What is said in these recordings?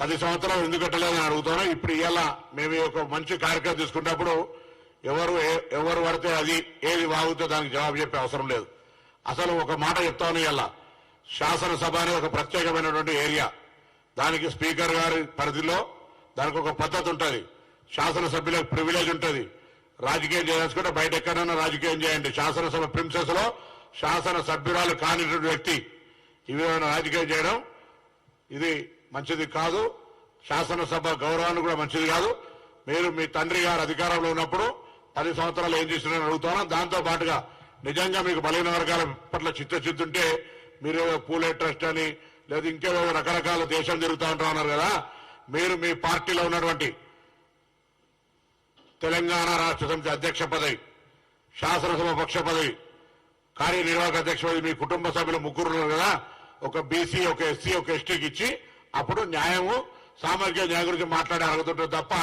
పది సంవత్సరాలు ఎందుకు కట్టలేదని అడుగుతాను ఇప్పుడు ఇలా మేము ఒక మంచి కార్యక్రమం తీసుకున్నప్పుడు ఎవరు ఎవరు పడితే అది ఏది బాగుతే దానికి జవాబు చెప్పే అవసరం లేదు. అసలు ఒక మాట చెప్తాను ఇలా శాసనసభ అనేది ఒక ప్రత్యేకమైనటువంటి ఏరియా. దానికి స్పీకర్ గారి పరిధిలో దానికి ఒక పద్ధతి ఉంటుంది. శాసనసభ్యులకు ప్రివిలేజ్ ఉంటుంది. రాజకీయం చేయాల్సుకుంటే బయట ఎక్కడైనా రాజకీయం చేయండి. శాసనసభ ప్రిన్సెస్లో శాసన సభ్యురాలు కానిటువంటి వ్యక్తి. ఇవి రాజకీయం చేయడం? ఇది మంచిది కాదు. శాసనసభ గౌరవాన్ని కూడా మంచిది కాదు. మీరు మీ తండ్రి గారు అధికారంలో ఉన్నప్పుడు పది సంవత్సరాలు ఏం చేస్తున్నారని అడుగుతాను దాంతో పాటుగా నిజంగా మీకు బలహీన వర్గాల పట్ల చిత్తచిత్తుంటే ఉంటే మీరు పూలే ట్రస్ట్ అని లేదా ఇంకేవో రకరకాల దేశం జరుగుతూ ఉంటామన్నారు కదా. మీరు మీ పార్టీలో ఉన్నటువంటి తెలంగాణ రాష్ట్ర సమితి అధ్యక్ష పదవి శాసనసభ పక్ష పదవి కార్యనిర్వాహక అధ్యక్ష పదవి మీ కుటుంబ సభ్యులు ముగ్గురు ఉన్నారు కదా. ఒక బీసీ ఒక ఎస్సీ ఒక ఎస్టీకి ఇచ్చి అప్పుడు న్యాయము సామాజిక న్యాయం గురించి మాట్లాడే అడుగుతుంటారు తప్ప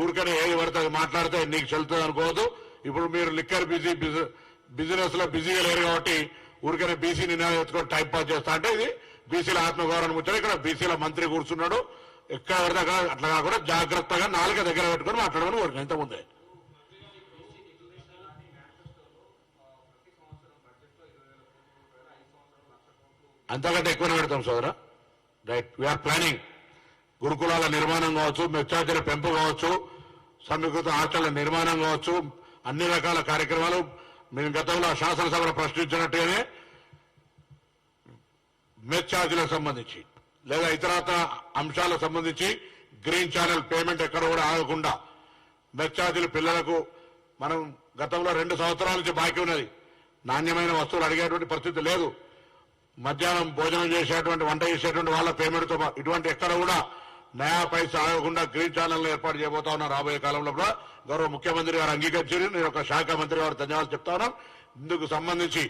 ఊరికనే ఏది పడితే అది మాట్లాడితే నీకు చెల్తుంది అనుకోవద్దు. ఇప్పుడు మీరు లిక్కర్ బిజీ బిజినెస్లో బిజీగా లేరు కాబట్టి ఊరికనే బీసీ నినాదం ఎత్తుకొని టైం పాస్ చేస్తా అంటే ఇది బీసీల ఆత్మగౌరవం ముచ్చారు ఇక్కడ బీసీల మంత్రి కూర్చున్నాడు. ఎక్కడ పడితే అక్కడ అట్లా కాకుండా జాగ్రత్తగా నాలుగ దగ్గర పెట్టుకొని మాట్లాడమని ఊరికి ఇంతకుముందే. అంతకంటే ఎక్కువనే పెడతాం సోదరా. రైట్ వీఆర్ ప్లానింగ్ గురుకులాల నిర్మాణం కావచ్చు మెచ్చార్జీల పెంపు కావచ్చు సమీకృత హాస్టళ్ళ నిర్మాణం కావచ్చు అన్ని రకాల కార్యక్రమాలు మేము గతంలో శాసనసభను ప్రశ్నించినట్టుగానే మెచ్ ఛార్జీలకు సంబంధించి లేదా ఇతరత అంశాలకు సంబంధించి గ్రీన్ ఛానల్ పేమెంట్ ఎక్కడ కూడా ఆగకుండా మెచ్ ఛార్జీలు పిల్లలకు మనం గతంలో రెండు సంవత్సరాల నుంచి బాకీ ఉన్నది నాణ్యమైన వస్తువులు అడిగేటువంటి పరిస్థితి లేదు మధ్యాహ్నం భోజనం చేసేటువంటి వంట చేసేటువంటి వాళ్ళ పేమెంట్తో ఇటువంటి ఎక్కడ కూడా నయా పైసా ఆగకుండా గ్రీన్ ఛానల్ ఏర్పాటు చేయబోతా ఉన్నా రాబోయే కాలంలో కూడా. గౌరవ ముఖ్యమంత్రి గారు అంగీకరించారు. నేను ఒక శాఖ మంత్రి గారు ధన్యవాదాలు చెప్తా ఇందుకు సంబంధించి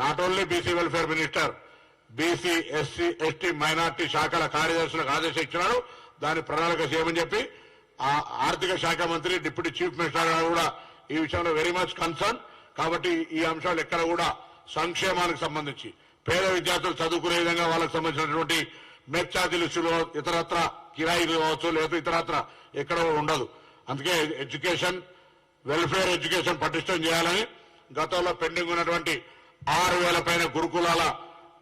not only BC welfare minister BC SC ST minority శాఖల కార్యదర్శులకు ఆదేశం ఇచ్చినాడు. దాని ప్రణాళిక చేయమని చెప్పి ఆ ఆర్థిక శాఖ మంత్రి డిప్యూటీ చీఫ్ మినిస్టర్ గారు కూడా ఈ విషయంలో వెరీ మచ్ కన్సర్న్ కాబట్టి ఈ అంశాలు ఎక్కడ కూడా సంక్షేమానికి సంబంధించి పేద విద్యార్థులు చదువుకునే విధంగా వాళ్ళకి సంబంధించినటువంటి మెచ్ ఛార్జీలు ఇతరత్ర కిరాయిలు కావచ్చు లేదా ఇతరత్ర ఎక్కడ ఉండదు. అందుకే ఎడ్యుకేషన్ వెల్ఫేర్ ఎడ్యుకేషన్ పటిష్టం చేయాలని గతంలో పెండింగ్ ఉన్నటువంటి ఆరు వేల పైన గురుకులాల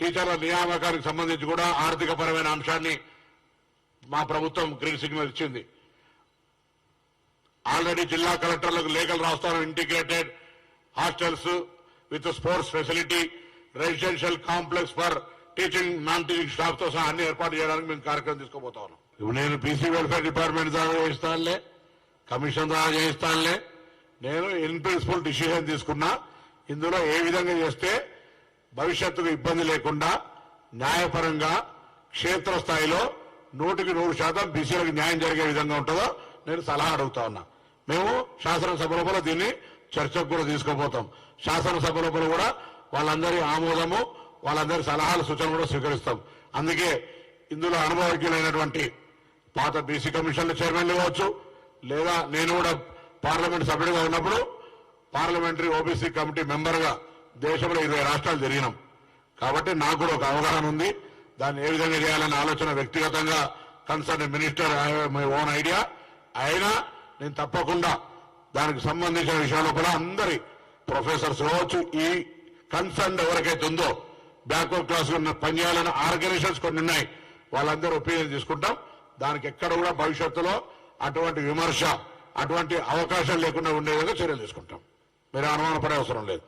టీచర్ల నియామకానికి సంబంధించి కూడా ఆర్థిక పరమైన అంశాన్ని మా ప్రభుత్వం గ్రీన్ సిగ్నల్ ఇచ్చింది. ఆల్రెడీ జిల్లా కలెక్టర్లకు లేఖలు రాస్తాను. Integrated hostels with sports facility residential complex for teaching non teaching స్టాఫ్తో సహా అన్ని ఏర్పాటు చేయడానికి మేము కార్యక్రమం తీసుకోబోతా ఉన్నాం ఇప్పుడు నేను బీసీ వెల్ఫేర్ డిపార్ట్మెంట్ ద్వారా చేయిస్తానులే కమిషన్ ద్వారా చేయిస్తానులే. నేను ఇన్ ప్రిన్సిపల్ డిసిషన్ తీసుకున్నా. ఇందులో ఏ విధంగా చేస్తే భవిష్యత్తుకు ఇబ్బంది లేకుండా న్యాయపరంగా క్షేత్రస్థాయిలో నూటికి నూరు శాతం బీసీలకు న్యాయం జరిగే విధంగా ఉంటుందో నేను సలహా అడుగుతా ఉన్నా. మేము శాసనసభ లోపల దీన్ని చర్చకు కూడా తీసుకోబోతాం. శాసనసభ లోపల కూడా వాళ్ళందరి ఆమోదము వాళ్ళందరి సలహాలు సూచనలు కూడా స్వీకరిస్తాం. అందుకే ఇందులో అనుభవజ్ఞులైనటువంటి పాత బీసీ కమిషన్ల చైర్మన్లు కావచ్చు లేదా నేను కూడా పార్లమెంట్ సభ్యుడిగా ఉన్నప్పుడు పార్లమెంటరీ ఓబీసీ కమిటీ మెంబర్గా దేశంలో ఇరవై రాష్ట్రాలు జరిగినాం. కాబట్టి నాకు కూడా ఒక అవగాహన ఉంది. దాన్ని ఏ విధంగా చేయాలనే ఆలోచన వ్యక్తిగతంగా concern minister my own idea. అయినా నేను తప్పకుండా దానికి సంబంధించిన విషయాల్లో కూడా అందరి ప్రొఫెసర్స్ కావచ్చు ఈ కన్సర్న్ ఎవరికైతే ఉందో బ్యాక్వర్డ్ క్లాస్ పనిచేయాలని ఆర్గనైజేషన్స్ కొన్ని ఉన్నాయి. వాళ్ళందరూ ఒపీనియన్ తీసుకుంటాం. దానికి ఎక్కడ కూడా భవిష్యత్తులో అటువంటి విమర్శ అటువంటి అవకాశం లేకుండా ఉండే విధంగా చర్యలు తీసుకుంటాం. మీరు అనుమానపడే అవసరం లేదు.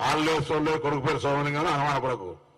ఆళ్ళే సోళ్ళు కొడుకు పేరు సోమని కానీ అనుమానపడకు.